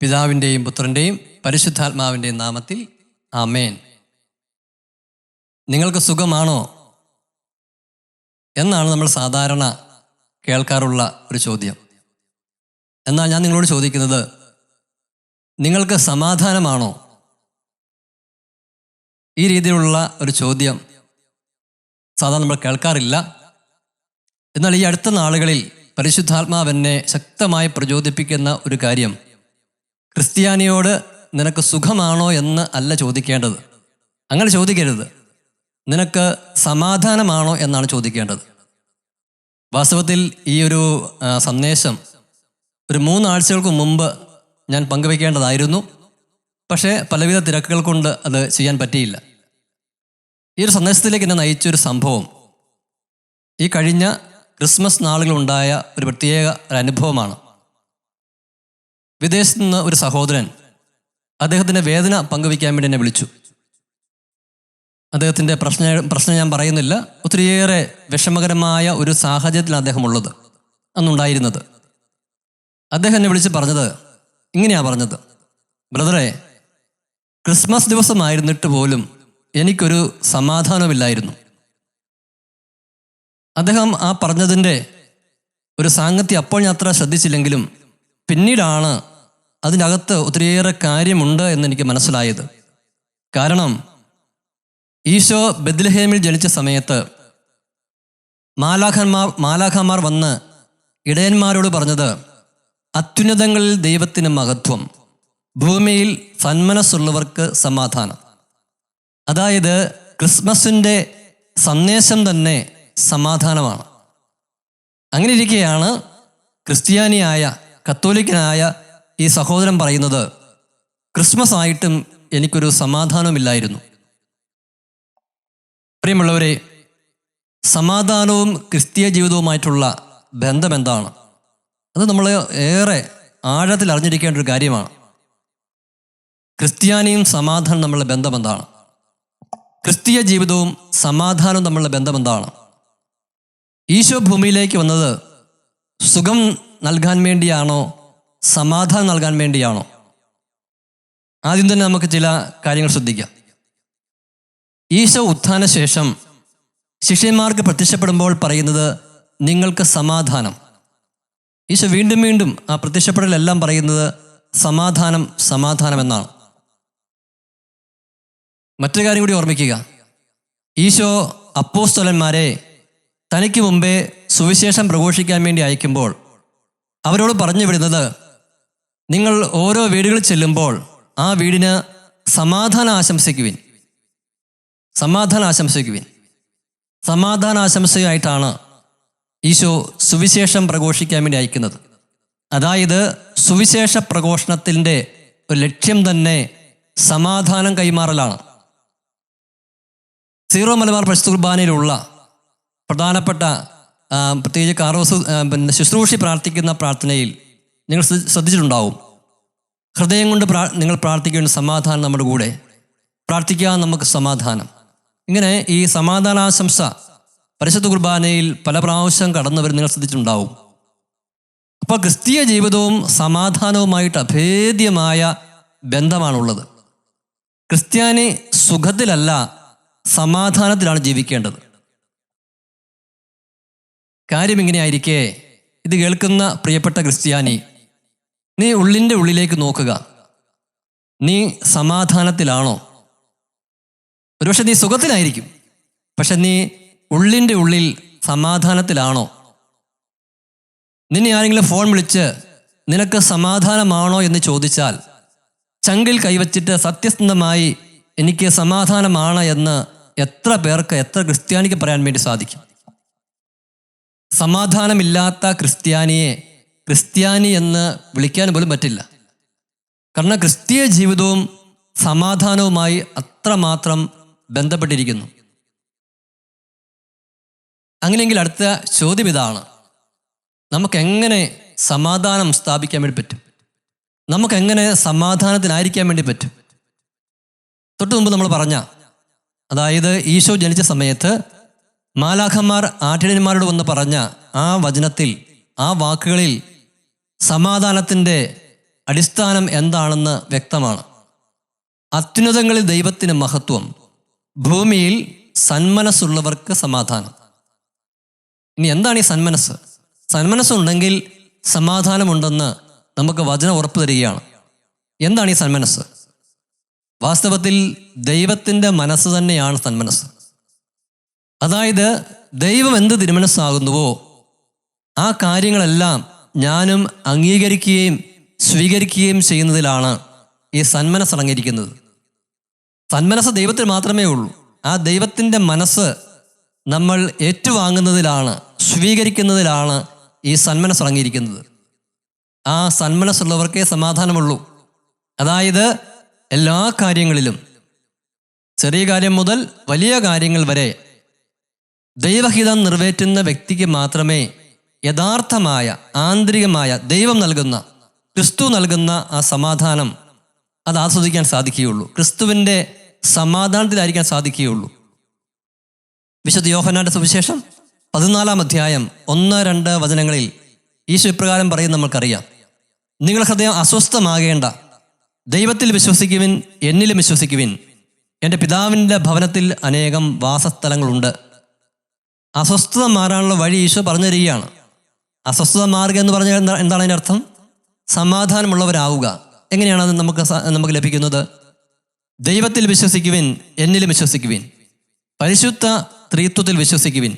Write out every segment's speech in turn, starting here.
പിതാവിന്റെയും പുത്രന്റെയും പരിശുദ്ധാത്മാവിന്റെയും നാമത്തിൽ ആമേൻ. നിങ്ങൾക്ക് സുഖമാണോ? എന്നാണ് നമ്മൾ സാധാരണ കേൾക്കാറുള്ള ഒരു ചോദ്യം. എന്നാൽ ഞാൻ നിങ്ങളോട് ചോദിക്കുന്നത് നിങ്ങൾക്ക് സമാധാനമാണോ? ഈ രീതിയിലുള്ള ഒരു ചോദ്യം സാധാരണ നമ്മൾ കേൾക്കാറില്ല. എന്നാൽ ഈ അടുത്ത നാളുകളിൽ പരിശുദ്ധാത്മാവെന്നെ ശക്തമായി പ്രചോദിപ്പിക്കുന്ന ഒരു കാര്യം ക്രിസ്ത്യാനിയോട് നിനക്ക് സുഖമാണോ എന്ന് അല്ല ചോദിക്കേണ്ടത്. അങ്ങനെ ചോദിക്കരുത്. നിനക്ക് സമാധാനമാണോ എന്നാണ് ചോദിക്കേണ്ടത്. വാസ്തവത്തിൽ ഈ ഒരു സന്ദേശം ഒരു മൂന്നാഴ്ചകൾക്ക് മുമ്പ് ഞാൻ പങ്കുവയ്ക്കേണ്ടതായിരുന്നു. പക്ഷേ പലവിധ തിരക്കുകൾ കൊണ്ട് അത് ചെയ്യാൻ പറ്റിയില്ല. ഈ ഒരു സന്ദേശത്തിലേക്ക് എന്നെ നയിച്ചൊരു സംഭവം. ഈ കഴിഞ്ഞ ക്രിസ്മസ് നാളുകളുണ്ടായ ഒരു പ്രത്യേക ഒരു അനുഭവമാണ്. വിദേശത്ത് നിന്ന് ഒരു സഹോദരൻ അദ്ദേഹത്തിന്റെ വേദന പങ്കുവയ്ക്കാൻ വേണ്ടി എന്നെ വിളിച്ചു. അദ്ദേഹത്തിന്റെ പ്രശ്ന പ്രശ്നം ഞാൻ പറയുന്നില്ല. ഒത്തിരിയേറെ വിഷമകരമായ ഒരു സാഹചര്യത്തിലാണ് അദ്ദേഹം ഉള്ളത് അന്നുണ്ടായിരുന്നത്. അദ്ദേഹം എന്നെ വിളിച്ച് പറഞ്ഞത് ഇങ്ങനെയാ പറഞ്ഞത്. ബ്രദറെ ക്രിസ്മസ് ദിവസമായിരുന്നിട്ട് പോലും എനിക്കൊരു സമാധാനമില്ലായിരുന്നു. അദ്ദേഹം ആ പറഞ്ഞതിന്റെ ഒരു സാങ്കത്യം അപ്പോൾ ഞാൻ അത്ര ശ്രദ്ധിച്ചില്ലെങ്കിലും പിന്നീടാണ് അതിനകത്ത് ഒത്തിരിയേറെ കാര്യമുണ്ട് എന്ന് എനിക്ക് മനസ്സിലായത്. കാരണം ഈശോ ബദ്ലഹേമിൽ ജനിച്ച സമയത്ത് മാലാഖന്മാർ മാലാഖന്മാർ വന്ന് ഇടയന്മാരോട് പറഞ്ഞത് അത്യുന്നതങ്ങളിൽ ദൈവത്തിന് മഹത്വം ഭൂമിയിൽ സന്മനസ്സുള്ളവർക്ക് സമാധാനം. അതായത് ക്രിസ്മസിന്റെ സന്ദേശം തന്നെ സമാധാനമാണ്. അങ്ങനെ ഇരിക്കെയാണ് ക്രിസ്ത്യാനിയായ കത്തോലിക്കനായ ഈ സഹോദരൻ പറയുന്നത് ക്രിസ്മസ് ആയിട്ടും എനിക്കൊരു സമാധാനമില്ലായിരുന്നു പ്രിയമുള്ളവരെ സമാധാനവും ക്രിസ്തീയ ജീവിതവുമായിട്ടുള്ള ബന്ധം എന്താണ്? അത് നമ്മൾ ഏറെ ആഴത്തിൽ അറിഞ്ഞിരിക്കേണ്ട ഒരു കാര്യമാണ്. ക്രിസ്ത്യാനിയും സമാധാനം നമ്മളുടെ ബന്ധം എന്താണ്? ക്രിസ്തീയ ജീവിതവും സമാധാനവും തമ്മിലുള്ള ബന്ധം എന്താണ്? ഈശോ ഭൂമിയിലേക്ക് വന്നത് സുഖം നൽകാൻ വേണ്ടിയാണോ? സമാധാനം നൽകാൻ വേണ്ടിയാണോ? ആദ്യം തന്നെ നമുക്ക് ചില കാര്യങ്ങൾ ശ്രദ്ധിക്കാം. ഈശോ ഉത്ഥാന ശേഷം ശിഷ്യന്മാർക്ക് പ്രത്യക്ഷപ്പെടുമ്പോൾ പറയുന്നത് നിങ്ങൾക്ക് സമാധാനം. ഈശോ വീണ്ടും വീണ്ടും ആ പ്രത്യക്ഷപ്പെടലെല്ലാം പറയുന്നത് സമാധാനം സമാധാനം എന്നാണ്. മറ്റൊരു കാര്യം കൂടി ഓർമ്മിക്കുക. ഈശോ അപ്പോസ്തലന്മാരെ തനിക്ക് മുമ്പേ സുവിശേഷം പ്രഘോഷിക്കാൻ വേണ്ടി അയക്കുമ്പോൾ അവരോട് പറഞ്ഞു വിടുന്നത് നിങ്ങൾ ഓരോ വീടുകളിൽ ചെല്ലുമ്പോൾ ആ വീടിന് സമാധാനം ആശംസിക്കുവിൻ. സമാധാനം ആശംസിക്കുവിൻ. സമാധാന ആശംസയായിട്ടാണ് ഈശോ സുവിശേഷം പ്രഘോഷിക്കാൻ വേണ്ടി അയക്കുന്നത്. അതായത് സുവിശേഷ പ്രഘോഷണത്തിന്റെ ഒരു ലക്ഷ്യം തന്നെ സമാധാനം കൈമാറലാണ്. സീറോ മലബാർ പ്രസ്തുർബാനയിലുള്ള പ്രധാനപ്പെട്ട പ്രത്യേകിച്ച് കാർവസ് പിന്നെ ശുശ്രൂഷി പ്രാർത്ഥിക്കുന്ന പ്രാർത്ഥനയിൽ നിങ്ങൾ ശ്രദ്ധ- ശ്രദ്ധിച്ചിട്ടുണ്ടാവും. ഹൃദയം കൊണ്ട് പ്രാ നിങ്ങൾ പ്രാർത്ഥിക്കേണ്ട സമാധാനം നമ്മുടെ കൂടെ. പ്രാർത്ഥിക്കാൻ നമുക്ക് സമാധാനം. ഇങ്ങനെ ഈ സമാധാനാശംസ പരിശുദ്ധ കുർബാനയിൽ പല പ്രാവശ്യം കടന്നവർ നിങ്ങൾ ശ്രദ്ധിച്ചിട്ടുണ്ടാവും. അപ്പോൾ ക്രിസ്തീയ ജീവിതവും സമാധാനവുമായിട്ട് അഭേദ്യമായ ബന്ധമാണുള്ളത്. ക്രിസ്ത്യാനി സുഖത്തിലല്ല സമാധാനത്തിലാണ് ജീവിക്കേണ്ടത്. കാര്യം ഇങ്ങനെയായിരിക്കെ ഇത് കേൾക്കുന്ന പ്രിയപ്പെട്ട ക്രിസ്ത്യാനി നീ ഉള്ളിന്റെ ഉള്ളിലേക്ക് നോക്കുക. നീ സമാധാനത്തിലാണോ? ഒരുപക്ഷെ നീ സുഖത്തിലായിരിക്കും പക്ഷെ നീ ഉള്ളിന്റെ ഉള്ളിൽ സമാധാനത്തിലാണോ? നിന്നെ ആരെങ്കിലും ഫോൺ വിളിച്ച് നിനക്ക് സമാധാനമാണോ? എന്ന് ചോദിച്ചാൽ ചങ്കിൽ കൈവച്ചിട്ട് സത്യസന്ധമായി എനിക്ക് സമാധാനമാണ് എന്ന് എത്ര പേർക്ക് എത്ര ക്രിസ്ത്യാനിക്ക് പറയാൻ വേണ്ടി സാധിക്കും. സമാധാനമില്ലാത്ത ക്രിസ്ത്യാനിയെ ക്രിസ്ത്യാനി എന്ന് വിളിക്കാൻ പോലും പറ്റില്ല. കാരണം ക്രിസ്തീയ ജീവിതവും സമാധാനവുമായി അത്രമാത്രം ബന്ധപ്പെട്ടിരിക്കുന്നു. അങ്ങനെയെങ്കിൽ അടുത്ത ചോദ്യം ഇതാണ്. നമുക്കെങ്ങനെ സമാധാനം സ്ഥാപിക്കാൻ വേണ്ടി പറ്റും? നമുക്കെങ്ങനെ സമാധാനത്തിനായിരിക്കാൻ വേണ്ടി പറ്റും? തൊട്ടു മുമ്പ് നമ്മൾ പറഞ്ഞ അതായത് ഈശോ ജനിച്ച സമയത്ത് മാലാഖന്മാർ ആറ്റിടന്മാരോട് വന്ന് പറഞ്ഞ ആ വചനത്തിൽ ആ വാക്കുകളിൽ സമാധാനത്തിന്റെ അടിസ്ഥാനം എന്താണെന്ന് വ്യക്തമാണ്. അത്യുന്നതങ്ങളിൽ ദൈവത്തിന് മഹത്വം ഭൂമിയിൽ സന്മനസ്സുള്ളവർക്ക് സമാധാനം. ഇനി എന്താണ് ഈ സന്മനസ് സന്മനസ്സുണ്ടെങ്കിൽ സമാധാനമുണ്ടെന്ന് നമുക്ക് വചനം ഉറപ്പു തരികയാണ്. എന്താണ് ഈ സന്മനസ് വാസ്തവത്തിൽ ദൈവത്തിന്റെ മനസ്സ് തന്നെയാണ് സന്മനസ് അതായത് ദൈവം എന്ത് തിരുമനസ്സാകുന്നുവോ ആ കാര്യങ്ങളെല്ലാം ഞാനും അംഗീകരിക്കുകയും സ്വീകരിക്കുകയും ചെയ്യുന്നതിലാണ് ഈ സന്മനസ് അടങ്ങിയിരിക്കുന്നത്. സന്മനസ് ദൈവത്തിന് മാത്രമേ ഉള്ളൂ. ആ ദൈവത്തിന്റെ മനസ്സ് നമ്മൾ ഏറ്റുവാങ്ങുന്നതിലാണ് സ്വീകരിക്കുന്നതിലാണ് ഈ സന്മനസ് അടങ്ങിയിരിക്കുന്നത്. ആ സന്മനസ്സുള്ളവർക്കേ സമാധാനമുള്ളൂ. അതായത് എല്ലാ കാര്യങ്ങളിലും ചെറിയ കാര്യം മുതൽ വലിയ കാര്യങ്ങൾ വരെ ദൈവഹിതം നിറവേറ്റുന്ന വ്യക്തിക്ക് മാത്രമേ യഥാർത്ഥമായ ആന്തരികമായ ദൈവം നൽകുന്ന ക്രിസ്തു നൽകുന്ന ആ സമാധാനം അത് ആസ്വദിക്കാൻ സാധിക്കുകയുള്ളൂ. ക്രിസ്തുവിന്റെ സമാധാനത്തിലായിരിക്കാൻ സാധിക്കുകയുള്ളൂ. വിശുദ്ധ യോഹനാന്റെ സുവിശേഷം പതിനാലാം അധ്യായം ഒന്ന് രണ്ട് വചനങ്ങളിൽ ഈശോ ഇപ്രകാരം പറയും നമ്മൾക്കറിയാം. നിങ്ങൾ ഹൃദയം അസ്വസ്ഥമാകേണ്ട ദൈവത്തിൽ വിശ്വസിക്കുവിൻ എന്നിലും വിശ്വസിക്കുവിൻ. എന്റെ പിതാവിന്റെ ഭവനത്തിൽ അനേകം വാസസ്ഥലങ്ങളുണ്ട്. അസ്വസ്ഥത മാറാനുള്ള വഴി ഈശോ പറഞ്ഞു തരികയാണ് അസ്വസ്ഥത മാറുക എന്ന് പറഞ്ഞാൽ എന്താ എന്താണ് അതിന്റെ അർത്ഥം? സമാധാനമുള്ളവരാവുക. എങ്ങനെയാണ് അത് നമുക്ക് നമുക്ക് ലഭിക്കുന്നത്? ദൈവത്തിൽ വിശ്വസിക്കുവിൻ എന്നിലും വിശ്വസിക്കുവിൻ. പരിശുദ്ധ ത്രിത്വത്തിൽ വിശ്വസിക്കുവിൻ.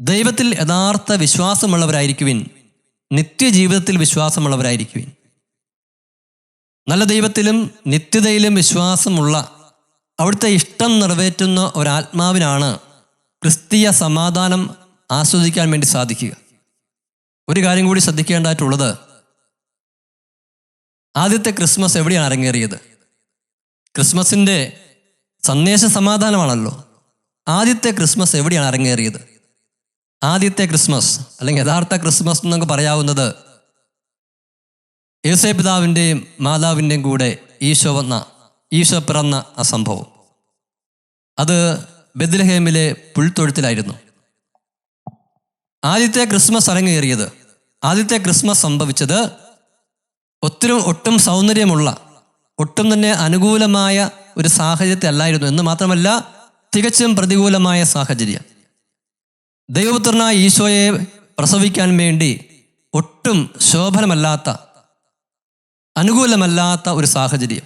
ദൈവത്തിൽ യഥാർത്ഥ വിശ്വാസമുള്ളവരായിരിക്കുവിൻ. നിത്യജീവിതത്തിൽ വിശ്വാസമുള്ളവരായിരിക്കുവിൻ. നല്ല ദൈവത്തിലും നിത്യതയിലും വിശ്വാസമുള്ള അവിടുത്തെ ഇഷ്ടം നിറവേറ്റുന്ന ഒരാത്മാവിനാണ് ക്രിസ്തീയ സമാധാനം ആസ്വദിക്കാൻ വേണ്ടി സാധിക്കുക. ഒരു കാര്യം കൂടി ശ്രദ്ധിക്കേണ്ടതായിട്ടുള്ളത് ആദ്യത്തെ ക്രിസ്മസ് എവിടെയാണ് അരങ്ങേറിയത്? ക്രിസ്മസിന്റെ സന്ദേശ സമാധാനമാണല്ലോ. ആദ്യത്തെ ക്രിസ്മസ് എവിടെയാണ് അരങ്ങേറിയത്? ആദ്യത്തെ ക്രിസ്മസ് അല്ലെങ്കിൽ യഥാർത്ഥ ക്രിസ്മസ് എന്നൊക്കെ പറയാവുന്നത് യേസേ പിതാവിന്റെയും മാതാവിന്റെയും കൂടെ ഈശോ വന്ന ഈശോ പിറന്ന ആ സംഭവം. അത് ബെദ്ലഹേമിലെ പുൽത്തൊഴുത്തിലായിരുന്നു. ആദ്യത്തെ ക്രിസ്മസ് അരങ്ങേറിയത് ആദ്യത്തെ ക്രിസ്മസ് സംഭവിച്ചത് ഒത്തിരി ഒട്ടും സൗന്ദര്യമുള്ള ഒട്ടും തന്നെ അനുകൂലമായ ഒരു സാഹചര്യത്തെ അല്ലായിരുന്നു എന്ന് മാത്രമല്ല തികച്ചും പ്രതികൂലമായ സാഹചര്യം. ദൈവപുത്രനായ ഈശോയെ പ്രസവിക്കാൻ വേണ്ടി ഒട്ടും ശോഭനമല്ലാത്ത അനുകൂലമല്ലാത്ത ഒരു സാഹചര്യം.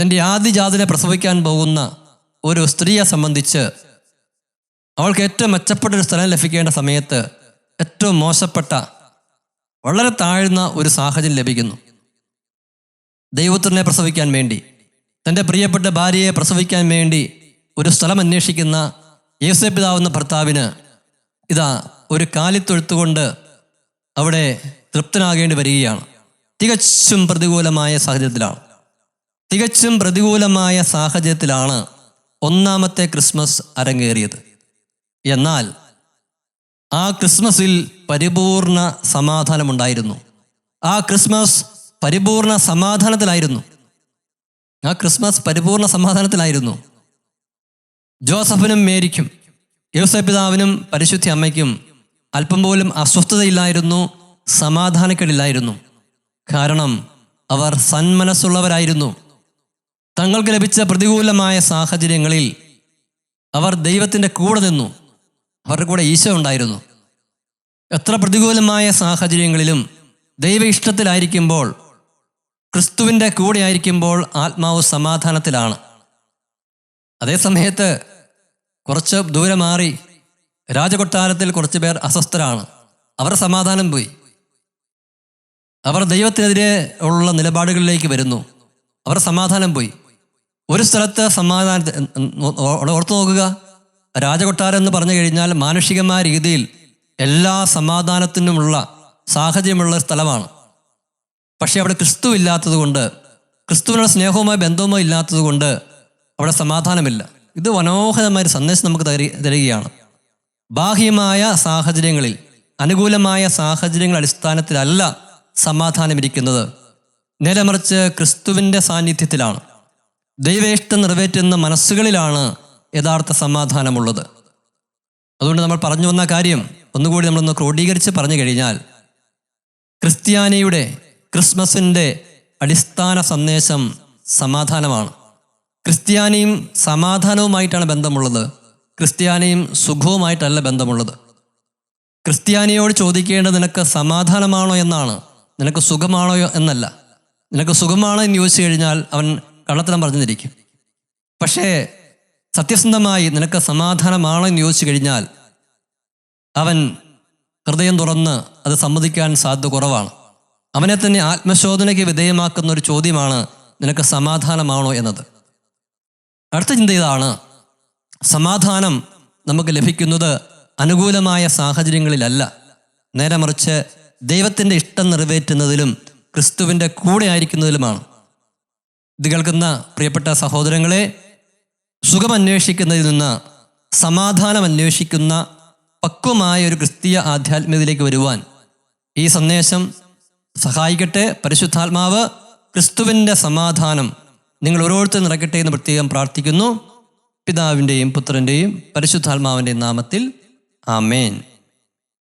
തന്റെ ആദ്യജാതിനെ പ്രസവിക്കാൻ പോകുന്ന ഒരു സ്ത്രീയെ സംബന്ധിച്ച് അവൾക്ക് ഏറ്റവും മെച്ചപ്പെട്ട ഒരു സ്ഥലം ലഭിക്കേണ്ട സമയത്ത് ഏറ്റവും മോശപ്പെട്ട വളരെ താഴ്ന്ന ഒരു സാഹചര്യം ലഭിക്കുന്നു. ദൈവത്തിനെ പ്രസവിക്കാൻ വേണ്ടി തന്റെ പ്രിയപ്പെട്ട ഭാര്യയെ പ്രസവിക്കാൻ വേണ്ടി ഒരു സ്ഥലം അന്വേഷിക്കുന്ന യേസപിതാവുന്ന ഭർത്താവിന് ഇതാ ഒരു കാലിത്തൊഴുത്തുകൊണ്ട് അവിടെ തൃപ്തനാകേണ്ടി വരികയാണ്. തികച്ചും പ്രതികൂലമായ സാഹചര്യത്തിലാണ്. തികച്ചും പ്രതികൂലമായ സാഹചര്യത്തിലാണ് ഒന്നാമത്തെ ക്രിസ്മസ് അരങ്ങേറിയത്. എന്നാൽ ആ ക്രിസ്മസിൽ പരിപൂർണ സമാധാനമുണ്ടായിരുന്നു. ആ ക്രിസ്മസ് പരിപൂർണ സമാധാനത്തിലായിരുന്നു. ആ ക്രിസ്മസ് പരിപൂർണ സമാധാനത്തിലായിരുന്നു. ജോസഫിനും മേരിക്കും യോസപിതാവിനും പരിശുദ്ധി അമ്മയ്ക്കും അല്പം പോലും അസ്വസ്ഥതയില്ലായിരുന്നു സമാധാനക്കേടില്ലായിരുന്നു. കാരണം അവർ സന്മനസ്സുള്ളവരായിരുന്നു. തങ്ങൾക്ക് ലഭിച്ച പ്രതികൂലമായ സാഹചര്യങ്ങളിൽ അവർ ദൈവത്തിന്റെ കൂടെ നിന്നു. അവരുടെ കൂടെ ഈശോ ഉണ്ടായിരുന്നു. എത്ര പ്രതികൂലമായ സാഹചര്യങ്ങളിലും ദൈവ ഇഷ്ടത്തിലായിരിക്കുമ്പോൾ ക്രിസ്തുവിന്റെ കൂടെ ആയിരിക്കുമ്പോൾ ആത്മാവ് സമാധാനത്തിലാണ്. അതേ സമയത്ത് കുറച്ച് ദൂരെ മാറി രാജകൊട്ടാരത്തിൽ കുറച്ച് പേർ അസ്വസ്ഥരാണ്. അവർ സമാധാനം പോയി. അവർ ദൈവത്തിനെതിരെ ഉള്ള നിലപാടുകളിലേക്ക് വരുന്നു. അവർ സമാധാനം പോയി. ഒരു സ്ഥലത്ത് സമാധാന ഓർത്തു നോക്കുക. രാജകൊട്ടാരം എന്ന് പറഞ്ഞു കഴിഞ്ഞാൽ മാനുഷികമായ രീതിയിൽ എല്ലാ സമാധാനത്തിനുമുള്ള സാഹചര്യമുള്ള സ്ഥലമാണ്. പക്ഷേ അവിടെ ക്രിസ്തു ഇല്ലാത്തത് കൊണ്ട് ക്രിസ്തുവിനുള്ള സ്നേഹവുമായി ബന്ധവുമോ ഇല്ലാത്തത് കൊണ്ട് അവിടെ സമാധാനമില്ല. ഇത് മനോഹരമായ സന്ദേശം നമുക്ക് തരി- തരികയാണ്. ബാഹ്യമായ സാഹചര്യങ്ങളിൽ അനുകൂലമായ സാഹചര്യങ്ങൾ അടിസ്ഥാനത്തിലല്ല സമാധാനമിരിക്കുന്നത്. നേരെ മറിച്ച് ക്രിസ്തുവിന്റെ സാന്നിധ്യത്തിലാണ്. ദൈവേഷ്ടം നിറവേറ്റുന്ന മനസ്സുകളിലാണ് യഥാർത്ഥ സമാധാനമുള്ളത്. അതുകൊണ്ട് നമ്മൾ പറഞ്ഞു വന്ന കാര്യം ഒന്നുകൂടി നമ്മളൊന്ന് ക്രോഡീകരിച്ച് പറഞ്ഞു കഴിഞ്ഞാൽ ക്രിസ്ത്യാനിയുടെ ക്രിസ്മസിന്റെ അടിസ്ഥാന സന്ദേശം സമാധാനമാണ്. ക്രിസ്ത്യാനിയും സമാധാനവുമായിട്ടാണ് ബന്ധമുള്ളത്. ക്രിസ്ത്യാനിയും സുഖവുമായിട്ടല്ല ബന്ധമുള്ളത്. ക്രിസ്ത്യാനിയോട് ചോദിക്കേണ്ടത് നിനക്ക് സമാധാനമാണോ എന്നാണ്. നിനക്ക് സുഖമാണോ എന്നല്ല. നിനക്ക് സുഖമാണോ എന്ന് ചോദിച്ചു കഴിഞ്ഞാൽ അവൻ കള്ളത്തരം പറഞ്ഞിരിക്കും. പക്ഷേ സത്യസന്ധമായി നിനക്ക് സമാധാനമാണോ എന്ന് ചോദിച്ചു കഴിഞ്ഞാൽ അവൻ ഹൃദയം തുറന്ന് അത് സമ്മതിക്കാൻ സാധ്യത കുറവാണ്. അവനെ തന്നെ ആത്മശോധനയ്ക്ക് വിധേയമാക്കുന്ന ഒരു ചോദ്യമാണ് നിനക്ക് സമാധാനമാണോ എന്നത്. അടുത്ത ചിന്ത ഇതാണ്. സമാധാനം നമുക്ക് ലഭിക്കുന്നത് അനുകൂലമായ സാഹചര്യങ്ങളിലല്ല. നേരെ മറിച്ച് ദൈവത്തിന്റെ ഇഷ്ടം നിറവേറ്റുന്നതിലും ക്രിസ്തുവിന്റെ കൂടെ ആയിരിക്കുന്നതിലുമാണ്. ഇത് കേൾക്കുന്ന പ്രിയപ്പെട്ട സഹോദരങ്ങളെ സുഖം അന്വേഷിക്കുന്നതിൽ നിന്ന് സമാധാനം അന്വേഷിക്കുന്ന പക്വമായ ഒരു ക്രിസ്തീയ ആധ്യാത്മികതയിലേക്ക് വരുവാൻ ഈ സന്ദേശം സഹായിക്കട്ടെ. പരിശുദ്ധാത്മാവ് ക്രിസ്തുവിന്റെ സമാധാനം നിങ്ങൾ ഓരോരുത്തരും നിറക്കട്ടെ എന്ന് പ്രത്യേകം പ്രാർത്ഥിക്കുന്നു. പിതാവിന്റെയും പുത്രന്റെയും പരിശുദ്ധാത്മാവിന്റെയും നാമത്തിൽ ആമേൻ.